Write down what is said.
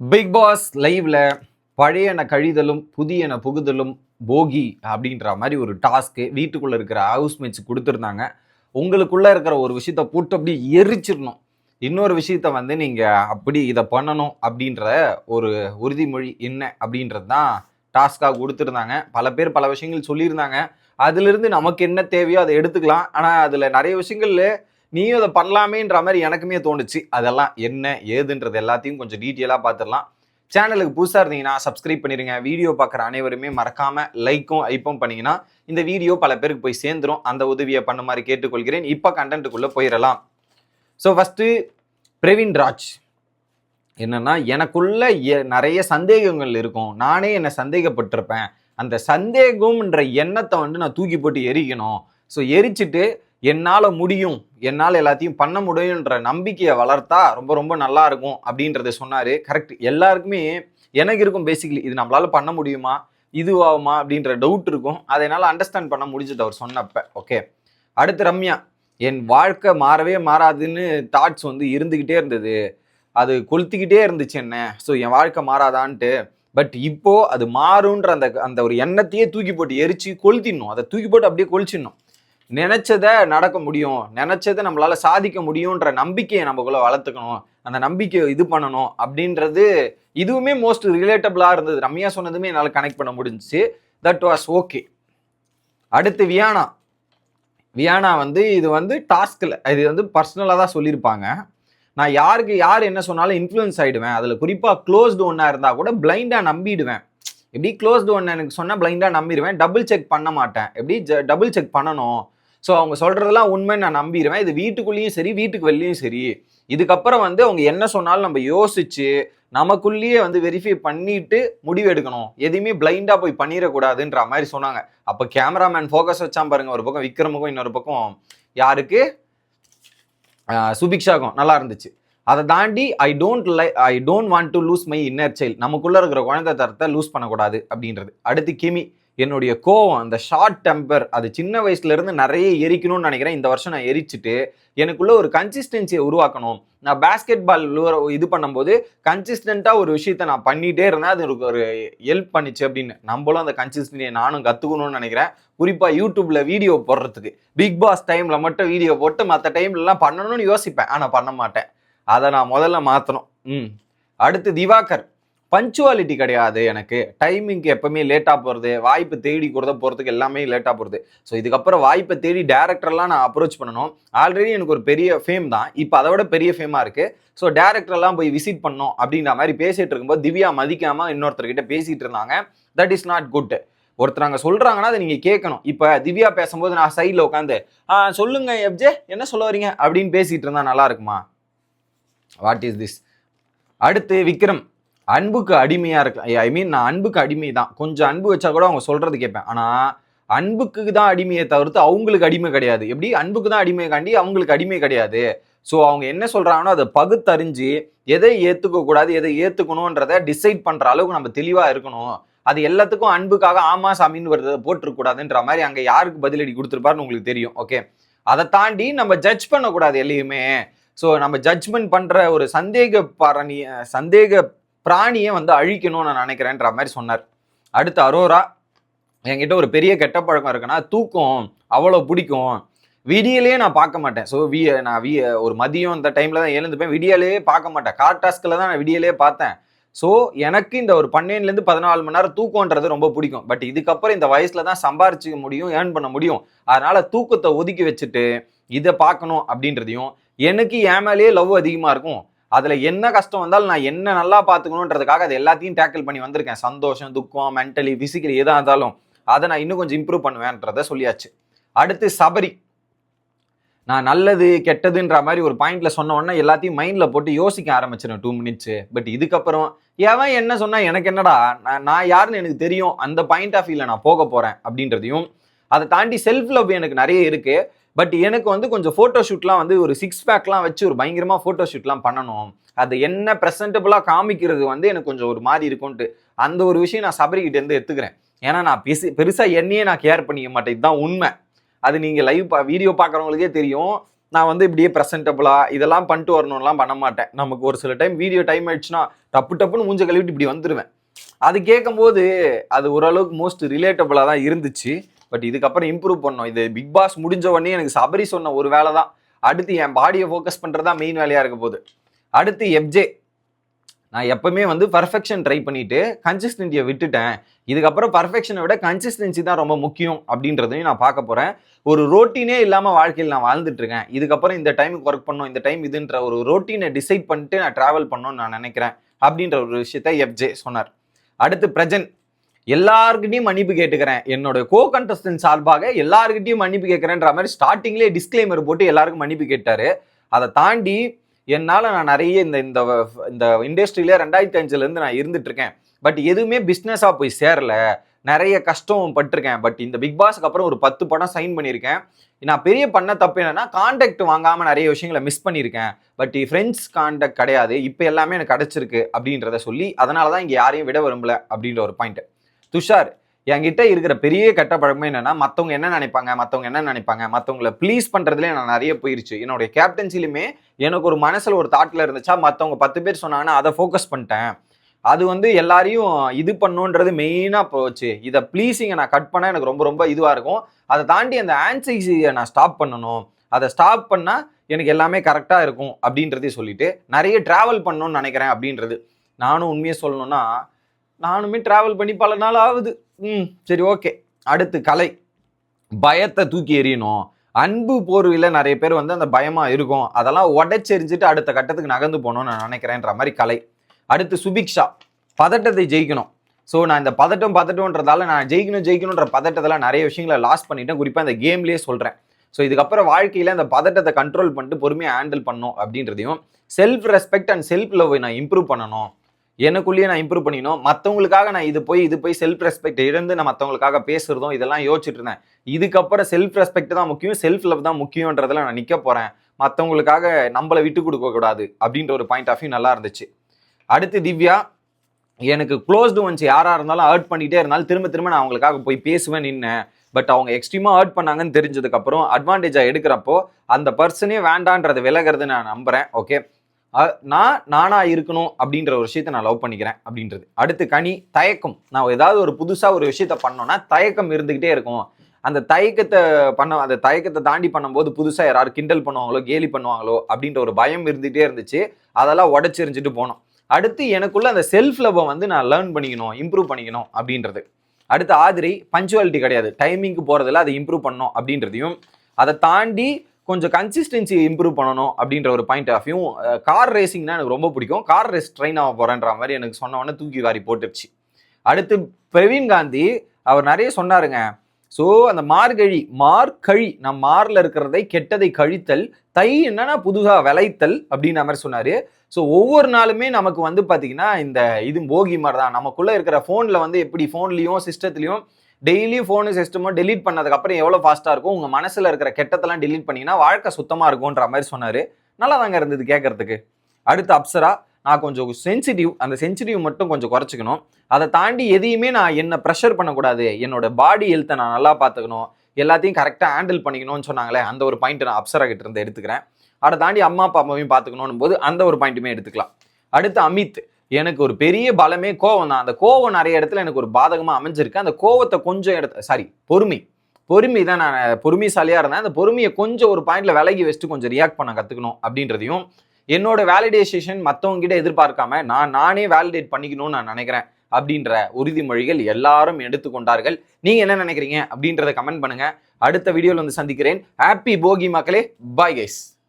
Big pass லைவ்ல பழையன கழிதலும் புதியன புகுதலும் போகி அப்படின்ற மாதிரி ஒரு டாஸ்க்கு வீட்டுக்குள்ள இருக்கிற ஹவுஸ்மேட்ஸ் கொடுத்துருந்தாங்க. உங்களுக்குள்ள இருக்கிற ஒரு விஷயத்த போட்டு அப்படி எரிச்சிடணும். இன்னொரு விஷயத்த வந்து நீங்க அப்படி இதை பண்ணணும் அப்படின்ற ஒரு உறுதிமொழி என்ன அப்படின்றது தான் டாஸ்காக கொடுத்துருந்தாங்க. பல பேர் பல விஷயங்கள் சொல்லியிருந்தாங்க. அதுலேருந்து நமக்கு என்ன தேவையோ அதை எடுத்துக்கலாம். ஆனால் அதில் நிறைய விஷயங்கள்ல நீயும் அதை பண்ணலாமேன்ற மாதிரி எனக்குமே தோணுச்சு. அதெல்லாம் என்ன ஏதுன்றது எல்லாத்தையும் கொஞ்சம் டீட்டெயிலாக பார்த்துடலாம் சேனலுக்கு புதுசாக இருந்தீங்கன்னா சப்ஸ்கிரைப் பண்ணிடுங்க வீடியோ பார்க்குற அனைவருமே மறக்காமல் லைக்கும் ஐப்பும் பண்ணிங்கன்னா இந்த வீடியோ பல பேருக்கு போய் சேர்ந்துரும். அந்த உதவியை பண்ண மாதிரி கேட்டுக்கொள்கிறேன். இப்போ கண்டென்ட்டுக்குள்ளே போயிடலாம். ஸோ ஃபஸ்ட்டு பிரவீன் ராஜ் என்னென்னா எனக்குள்ள நிறைய சந்தேகங்கள் இருக்கும். நானே என்னை சந்தேகப்பட்டிருப்பேன். அந்த சந்தேகம்ன்ற எண்ணத்தை வந்து நான் தூக்கி போட்டு எரிக்கணும். ஸோ எரிச்சிட்டு என்னால் முடியும் என்னால் எல்லாத்தையும் பண்ண முடியுன்ற நம்பிக்கையை வளர்த்தா ரொம்ப ரொம்ப நல்லா இருக்கும் அப்படின்றத சொன்னார். கரெக்ட் எல்லாருக்குமே எனக்கு இருக்கும் பேசிக்கலி இது நம்மளால பண்ண முடியுமா? இதுவாகுமா? அப்படின்ற டவுட் இருக்கும். அதை என்னால் அண்டர்ஸ்டாண்ட் பண்ண முடிஞ்சது அவர் சொன்னப்ப. ஓகே அடுத்து ரம்யா. என் வாழ்க்கை மாறவே மாறாதுன்னு தாட்ஸ் வந்து இருந்துக்கிட்டே இருந்தது. அது கொளுத்திக்கிட்டே இருந்துச்சு என்ன? ஸோ என் வாழ்க்கை மாறாதான்ட்டு. பட் இப்போ அது மாறுன்ற அந்த அந்த ஒரு எண்ணத்தையே தூக்கி போட்டு எரிச்சு கொளுத்திடணும். அதை தூக்கி போட்டு அப்படியே கொளுச்சிடணும். நினைச்சதை நடக்க முடியும். நினைச்சதை நம்மளால சாதிக்க முடியுன்ற நம்பிக்கையை நமக்குள்ள வளர்த்துக்கணும். அந்த நம்பிக்கையை இது பண்ணணும் அப்படின்றது இதுவுமே மோஸ்ட் ரிலேட்டபிளாக இருந்தது. ரம்யா சொன்னதுமே என்னால் கனெக்ட் பண்ண முடிஞ்சுச்சு. தட் வாஸ் ஓகே அடுத்து வியானா. வியானா வந்து இது வந்து டாஸ்கில் இது வந்து பர்சனலாக தான் சொல்லியிருப்பாங்க. நான் யாருக்கு யார் என்ன சொன்னாலும் இன்ஃப்ளூயன்ஸ் ஆகிடுவேன் அதில் குறிப்பாக க்ளோஸ்டு ஒன்னாக இருந்தால் கூட பிளைண்டாக நம்பிடுவேன். எப்படி க்ளோஸ்டு ஒன்று எனக்கு சொன்னால் பிளைண்டாக நம்பிடுவேன். டபுள் செக் பண்ண மாட்டேன். எப்படி டபுள் செக் பண்ணணும்? ஸோ அவங்க சொல்கிறதெல்லாம் உண்மைன்னு நான் நம்பிடுவேன். இது வீட்டுக்குள்ளேயும் சரி வீட்டுக்கு வெளிலையும் சரி. இதுக்கப்புறம் வந்து அவங்க என்ன சொன்னாலும் நம்ம யோசிச்சு நமக்குள்ளேயே வந்து வெரிஃபை பண்ணிட்டு முடிவு எடுக்கணும். எதையுமே பிளைண்டாக போய் பண்ணிடக்கூடாதுன்ற மாதிரி சொன்னாங்க. அப்போ கேமராமேன் ஃபோக்கஸ் வச்சான் பாருங்க. ஒரு பக்கம் விக்ரமுக்கும் இன்னொரு பக்கம் யாருக்கு? சுபிக்ஷாக்கும். நல்லா இருந்துச்சு. அதை தாண்டி I don't lie I don't want to lose my inner child நமக்குள்ளே இருக்கிற குழந்தை தரத்தை லூஸ் பண்ணக்கூடாது அப்படின்றது. அடுத்து கிமி. என்னுடைய கோவம் அந்த ஷார்ட் டெம்பர் அது சின்ன வயசுலேருந்து நிறைய எரிக்கணும்னு நினைக்கிறேன். இந்த வருஷம் நான் எரிச்சிட்டு எனக்குள்ள ஒரு கன்சிஸ்டன்சியை உருவாக்கணும். நான் பேஸ்கெட் பால் இது பண்ணும்போது கன்சிஸ்டண்ட்டாக ஒரு விஷயத்த நான் பண்ணிகிட்டே இருந்தேன். அது எனக்கு ஒரு ஹெல்ப் பண்ணிச்சு அப்படின்னு. நம்மளும் அந்த கன்சிஸ்டன்சியை நானும் கற்றுக்கணும்னு நினைக்கிறேன். குறிப்பாக யூடியூப்பில் வீடியோ போடுறதுக்கு. பிக் பாஸ் டைமில் மட்டும் வீடியோ போட்டு மற்ற டைம்லலாம் பண்ணணும்னு யோசிப்பேன். ஆனால் பண்ண மாட்டேன். அதை நான் முதல்ல மாற்றணும் ம். அடுத்து திவாகர். பஞ்சுவாலிட்டி கிடையாது எனக்கு. டைமிங்க்கு எப்பவுமே லேட்டாக போகிறது வாய்ப்பு தேடி கொடுத்த போகிறதுக்கு எல்லாமே லேட்டாக போகிறது ஸோ இதுக்கப்புறம் வாய்ப்பை தேடி டேரக்டர்லாம் நான் அப்ரோச் பண்ணணும். ஆல்ரெடி எனக்கு ஒரு பெரிய ஃபேம் தான். இப்போ அதை விட பெரிய ஃபேமாக இருக்குது ஸோ டேரக்டர்லாம் போய் விசிட் பண்ணோம் அப்படின்ற மாதிரி பேசிகிட்டு இருக்கும்போது திவ்யா மதிக்காமல் இன்னொருத்தர்கிட்ட பேசிகிட்டு இருந்தாங்க. தட் இஸ் நாட் குட் ஒருத்தர் அங்கே சொல்கிறாங்கன்னா அதை நீங்கள் கேட்கணும். இப்போ திவ்யா பேசும்போது நான் சைடில் உட்காந்து ஆ சொல்லுங்க எப்ஜே என்ன சொல்ல வரீங்க அப்படின்னு பேசிகிட்டு இருந்தால் நல்லா இருக்குமா? வாட் இஸ் திஸ் அடுத்து விக்ரம். அன்புக்கு அடிமையா இருக்கு ஐ மீன் நான் அன்புக்கு அடிமை தான் கொஞ்சம் அன்பு வச்சா கூட அவங்க சொல்றது கேட்பேன். ஆனா அன்புக்கு தான் அடிமையை தவிர்த்து அவங்களுக்கு அடிமை கிடையாது. எப்படி? அன்புக்கு தான் அடிமை காண்டி அவங்களுக்கு அடிமை கிடையாது. ஸோ அவங்க என்ன சொல்றாங்களோ அதை பகுத்தறிஞ்சு எதை ஏத்துக்க கூடாது எதை ஏத்துக்கணுன்றத டிசைட் பண்ற அளவுக்கு நம்ம தெளிவா இருக்கணும். அது எல்லாத்துக்கும் அன்புக்காக ஆமா சாமின்னு வருது போட்டிருக்கூடாதுன்ற மாதிரி அங்க யாருக்கு பதிலடி கொடுத்துருப்பாருன்னு உங்களுக்கு தெரியும். ஓகே அதை தாண்டி நம்ம ஜட்ஜ் பண்ணக்கூடாது எல்லையுமே. ஸோ நம்ம ஜட்ஜ்மெண்ட் பண்ற ஒரு சந்தேக பரணி சந்தேக பிராணியை வந்து அழிக்கணும்னு நான் நினைக்கிறேன்ற மாதிரி சொன்னார். அடுத்து அரோரா என்கிட்ட ஒரு பெரிய கெட்ட பழக்கம் இருக்குன்னா தூக்கம் அவ்வளோ பிடிக்கும். விடியலே நான் பார்க்க மாட்டேன். ஸோ வி நான் வி ஒரு மதியம் இந்த டைமில் தான் எழுந்துப்பேன். விடியலே பார்க்க மாட்டேன். கார் டாஸ்கில் தான் நான் விடியலே பார்த்தேன். ஸோ எனக்கு இந்த ஒரு பன்னெண்டுலேருந்து பதினாலு மணி நேரம் தூக்கம்ன்றது ரொம்ப பிடிக்கும். பட் இதுக்கப்புறம் இந்த வயசில் தான் சம்பாரிச்சிக்க முடியும் ஏர்ன் பண்ண முடியும். அதனால் தூக்கத்தை ஒதுக்கி வச்சுட்டு இதை பார்க்கணும் அப்படின்றதையும் எனக்கு என் மேலேயே லவ் அதிகமாக இருக்கும். அதில் என்ன கஷ்டம் வந்தாலும் நான் என்ன நல்லா பார்த்துக்கணுன்றதுக்காக அது எல்லாத்தையும் டேக்கிள் பண்ணி வந்திருக்கேன். சந்தோஷம் துக்கம் மென்டலி ஃபிசிக்கலி எதாக இருந்தாலும் அதை நான் இன்னும் கொஞ்சம் இம்ப்ரூவ் பண்ணுவேன்றதை சொல்லியாச்சு. அடுத்து சபரி. நான் நல்லது கெட்டதுன்ற மாதிரி ஒரு பாயிண்ட்ல சொன்ன உடனே எல்லாத்தையும் மைண்ட்ல போட்டு யோசிக்க ஆரம்பிச்சிடும் டூ மினிட்ஸ் பட் இதுக்கப்புறம் எவன் என்ன சொன்னா எனக்கு என்னடா நான் நான் யாருன்னு எனக்கு தெரியும். அந்த பாயிண்ட் ஆஃப் வியூல நான் போக போறேன் அப்படின்றதையும் அதை தாண்டி செல்ஃப் லவ் எனக்கு நிறைய இருக்குது பட் எனக்கு வந்து கொஞ்சம் ஃபோட்டோ ஷூட்லாம் வந்து ஒரு சிக்ஸ் பேக்லாம் வச்சு ஒரு பயங்கரமாக ஃபோட்டோ ஷூட்லாம் பண்ணணும். அது என்ன ப்ரெசன்டபுளாக காமிக்கிறது வந்து எனக்கு கொஞ்சம் ஒரு மாதிரி இருக்கும்ன்ட்டு அந்த ஒரு விஷயம் நான் சபரிக்கிட்டேருந்து எடுத்துக்கிறேன். ஏன்னா நான் பெருசு பெருசாக என்னையே நான் கேர் பண்ணிக்க மாட்டேன். இதுதான் உண்மை. அது நீங்கள் லைவ் பா வீடியோ பார்க்குறவங்களுக்கே தெரியும். நான் வந்து இப்படியே ப்ரெசன்டபுளாக இதெல்லாம் பண்ணிட்டு வரணும்லாம் பண்ண மாட்டேன். நமக்கு ஒரு சில டைம் வீடியோ டைம் ஆயிடுச்சுன்னா டப்பு டப்புன்னு மூஞ்ச கழுவிட்டு இப்படி வந்துடுவேன் அது கேட்கும்போது அது ஓரளவுக்கு மோஸ்ட் ரிலேட்டபுளாக தான் இருந்துச்சு. பட் இதுக்கப்புறம் இம்ப்ரூவ் பண்ணோம். இது பிக் பாஸ் முடிஞ்ச உடனே எனக்கு சபரி சொன்ன ஒரு வேலை தான். அடுத்து என் பாடியை ஃபோக்கஸ் பண்ணுறது தான் மெயின் வேலையாக இருக்க போகுது. அடுத்து எஃப்ஜே நான் எப்பவுமே வந்து பர்ஃபெக்ஷன் ட்ரை பண்ணிட்டு கன்சிஸ்டன்சியை விட்டுட்டேன். இதுக்கப்புறம் பர்ஃபெக்ஷனை விட கன்சிஸ்டன்சி தான் ரொம்ப முக்கியம் அப்படின்றதையும் நான் பார்க்க போகிறேன் ஒரு ரோட்டீனே இல்லாமல் வாழ்க்கையில் நான் வாழ்ந்துட்டு இருக்கேன். இதுக்கப்புறம் இந்த டைமுக்கு ஒர்க் பண்ணணும் இந்த டைம் இதுன்ற ஒரு ரோட்டீனை டிசைட் பண்ணிட்டு நான் ட்ராவல் பண்ணணும்னு நான் நினைக்கிறேன் அப்படின்ற ஒரு விஷயத்த எஃப்ஜே சொன்னார். அடுத்து பிரஜன் எல்லாருக்கிட்டையும் மன்னிப்பு கேட்டுக்கிறேன். என்னோட கோ கண்டஸ்டன்ட் சார்பாக எல்லாருக்கிட்டையும் மன்னிப்பு கேட்குறேன்ற மாதிரி ஸ்டார்டிங்லேயே டிஸ்க்ளைமர் போட்டு எல்லாருக்கும் மன்னிப்பு கேட்டாரு. அதை தாண்டி என்னால் நான் நிறைய இந்த இந்த இந்த இண்டஸ்ட்ரியிலே ரெண்டாயிரத்தி அஞ்சுலேருந்து நான் இருந்துட்டுருக்கேன் பட் எதுவுமே பிஸ்னஸாக போய் சேரல. நிறைய கஷ்டம் பட்டிருக்கேன். பட் இந்த பிக் பாஸ்க்கு அப்புறம் ஒரு பத்து படம் சைன் பண்ணியிருக்கேன். நான் பெரிய பண்ண தப்பு என்னன்னா காண்டாக்ட் வாங்காமல் நிறைய விஷயங்களை மிஸ் பண்ணியிருக்கேன். பட் ஃப்ரெண்ட்ஸ் காண்டாக்ட் கிடையாது. இப்போ எல்லாமே எனக்கு கிடச்சிருக்கு அப்படின்றத சொல்லி அதனால தான் இங்கே யாரையும் விட விரும்பல அப்படின்ற ஒரு பாயிண்ட் துஷார் என்கிட்ட இருக்கிற பெரிய கெட்ட பழக்கமே என்னன்னா மற்றவங்க என்ன நினைப்பாங்க மற்றவங்க என்ன நினைப்பாங்க மற்றவங்களை ப்ளீஸ் பண்ணுறதுலேயே நான் நிறைய போயிருச்சு. என்னுடைய கேப்டன்சிலுமே எனக்கு ஒரு மனசில் ஒரு தாட்டில் இருந்துச்சா மற்றவங்க பத்து பேர் சொன்னாங்கன்னா அதை ஃபோக்கஸ் பண்ணிட்டேன். அது வந்து எல்லாரையும் இது பண்ணுன்றது மெயினாக போச்சு. இதை ப்ளீஸிங்கை நான் கட் பண்ணால் எனக்கு ரொம்ப ரொம்ப இதுவாக இருக்கும். அதை தாண்டி அந்த ஆன்சைசியை நான் ஸ்டாப் பண்ணணும். அதை ஸ்டாப் பண்ணால் எனக்கு எல்லாமே கரெக்டாக இருக்கும் அப்படின்றதையும் சொல்லிட்டு நிறைய ட்ராவல் பண்ணணும்னு நினைக்கிறேன் அப்படின்றது. நானும் உண்மையை சொல்லணும்னா நானுமே ட்ராவல் பண்ணி பல நாள் ஆகுது. ம் சரி ஓகே அடுத்து கலை. பயத்தை தூக்கி எறியணும். அன்பு போர்வையில் நிறைய பேர் வந்து அந்த பயமாக இருக்கும். அதெல்லாம் உடச்செறிஞ்சிட்டு அடுத்த கட்டத்துக்கு நகர்ந்து போகணும்னு நான் நினைக்கிறேன்ற மாதிரி கலை. அடுத்து சுபிக்ஷா பதட்டத்தை ஜெயிக்கணும். ஸோ நான் இந்த பதட்டம் பதட்டம்ன்றதால நான் ஜெயிக்கணும் ஜெயிக்கணுன்ற பதட்டத்தில் நிறைய விஷயங்களை லாஸ் பண்ணிட்டேன். குறிப்பாக இந்த கேம்லேயே சொல்கிறேன் ஸோ இதுக்கப்புறம் வாழ்க்கையில் அந்த பதட்டத்தை கண்ட்ரோல் பண்ணிட்டு பொறுமையாக ஹேண்டில் பண்ணணும் அப்படின்றதையும் self respect and self love நான் இம்ப்ரூவ் பண்ணணும். எனக்குள்ளேயே நான் இம்ப்ரூவ் பண்ணிக்கணும். மற்றவங்களுக்காக நான் இது போய் இது போய் செல்ஃப் ரெஸ்பெக்ட் இழந்து நான் மற்றவங்களுக்காக பேசுகிறதும் இதெல்லாம் யோசிச்சுட்டு இருந்தேன். இதுக்கப்புறம் செல்ஃப் ரெஸ்பெக்ட் தான் முக்கியம் செல்ஃப் லவ் தான் முக்கியன்றதில் நான் நிற்க போகிறேன் மற்றவங்களுக்காக நம்மளை விட்டு கொடுக்கக்கூடாது அப்படின்ற ஒரு பாயிண்ட் ஆஃப் வியூ நல்லா இருந்துச்சு. அடுத்து திவ்யா எனக்கு க்ளோஸ்டு ஒன்ஸ் யாராக இருந்தாலும் ஹர்ட் பண்ணிகிட்டே இருந்தாலும் திரும்ப திரும்ப நான் அவங்களுக்காக போய் பேசுவேன் நின்னேன். பட் அவங்க எக்ஸ்ட்ரீமாக ஹர்ட் பண்ணாங்கன்னு தெரிஞ்சதுக்கப்புறம் அட்வான்டேஜாக எடுக்கிறப்போ அந்த பர்சனே வேண்டான்றது விலகிறது நான் நம்புகிறேன் ஓகே நான் நானா இருக்கணும் அப்படின்ற ஒரு விஷயத்த நான் லவ் பண்ணிக்கிறேன் அப்படின்றது. அடுத்து கனி தயக்கம். நான் ஏதாவது ஒரு புதுசாக ஒரு விஷயத்த பண்ணோன்னா தயக்கம் இருந்துக்கிட்டே இருக்கும். அந்த தயக்கத்தை பண்ண அந்த தயக்கத்தை தாண்டி பண்ணும்போது புதுசாக யாராவது கிண்டல் பண்ணுவாங்களோ கேலி பண்ணுவாங்களோ அப்படின்ற ஒரு பயம் இருந்துகிட்டே இருந்துச்சு. அதெல்லாம் உடச்சிருந்துட்டு போனோம். அடுத்து எனக்குள்ள அந்த செல்ஃப் லவ்வை வந்து நான் லேர்ன் பண்ணிக்கணும் இம்ப்ரூவ் பண்ணிக்கணும் அப்படின்றது. அடுத்து ஆதிரி பஞ்சுவாலிட்டி கிடையாது. டைமிங்க்கு போகிறதுல அதை இம்ப்ரூவ் பண்ணணும் அப்படின்றதையும். அதை தாண்டி கொஞ்சம் கன்சிஸ்டன்சி இம்ப்ரூவ் பண்ணணும் அப்படின்ற ஒரு பாயிண்ட் ஆஃப் வியூ கார் ரேசிங்னா எனக்கு ரொம்ப பிடிக்கும். கார் ரேஸ் ட்ரெயின் ஆக போகிறேன்ற மாதிரி எனக்கு சொன்னவொடனே தூக்கி வாரி போட்டுருச்சு. அடுத்து பிரவீன் காந்தி அவர் நிறைய சொன்னாருங்க. ஸோ அந்த மார்கழி மார்கழி நம் மாரில் இருக்கிறதை கெட்டதை கழித்தல் தை என்னன்னா புதுசாக விளைத்தல் அப்படின்ற மாதிரி சொன்னார். ஸோ ஒவ்வொரு நாளுமே நமக்கு வந்து பார்த்தீங்கன்னா இந்த இது போகி மாதிரி தான். நமக்குள்ளே இருக்கிற ஃபோனில் வந்து எப்படி ஃபோன்லேயும் சிஸ்டத்துலேயும் டெய்லியும் ஃபோனு சிஸ்டமும் டெலீட் பண்ணதுக்கப்புறம் எவ்வளோ ஃபாஸ்ட்டாக இருக்கும்? உங்கள் மனசில் இருக்கிற கெட்டத்தெல்லாம் டெலீட் பண்ணிங்கன்னா வாழ்க்கை சுத்தமாக இருக்கும்ன்ற மாதிரி சொன்னார். நல்லா தாங்க இருந்தது கேட்கறதுக்கு அடுத்து அப்சரா நான் கொஞ்சம் சென்சிட்டிவ் அந்த சென்சிட்டிவ் மட்டும் கொஞ்சம் குறைச்சிக்கணும். அதை தாண்டி எதையுமே நான் என்ன ப்ரெஷர் பண்ணக்கூடாது. என்னோட பாடி ஹெல்த்தை நான் நல்லா பார்த்துக்கணும். எல்லாத்தையும் கரெக்டாக ஹேண்டில் பண்ணிக்கணும்னு சொன்னாங்களே அந்த ஒரு பாயிண்ட் நான் அப்சரா கிட்ட இருந்து எடுத்துக்கிறேன். அதை தாண்டி அம்மா அப்பா அம்மாவையும் பார்த்துக்கணும் போது அந்த ஒரு பாயிண்ட்டுமே எடுத்துக்கலாம். அடுத்து அமித் எனக்கு ஒரு பெரிய பலமே கோவம் தான் அந்த கோவம் நிறைய இடத்துல எனக்கு ஒரு பாதகமாக அமைஞ்சிருக்கு. அந்த கோவத்தை கொஞ்சம் இடத்த சாரி பொறுமை. பொறுமை தான் நான் பொறுமைசாலியாக இருந்தேன். அந்த பொறுமையை கொஞ்சம் ஒரு பாயிண்ட்ல விலகி வச்சுட்டு கொஞ்சம் ரியாக்ட் பண்ண கற்றுக்கணும் அப்படின்றதையும் என்னோட வேலிடேஷன் மற்றவங்க கிட்ட எதிர்பார்க்காம நான் நானே வேலிடேட் பண்ணிக்கணும்னு நான் நினைக்கிறேன் அப்படின்ற உறுதிமொழிகள் எல்லாரும் எடுத்துக்கொண்டார்கள். நீங்க என்ன நினைக்கிறீங்க அப்படின்றத கமெண்ட் பண்ணுங்க. அடுத்த வீடியோவில் வந்து சந்திக்கிறேன். ஹாப்பி போகி மக்களே. Bye guys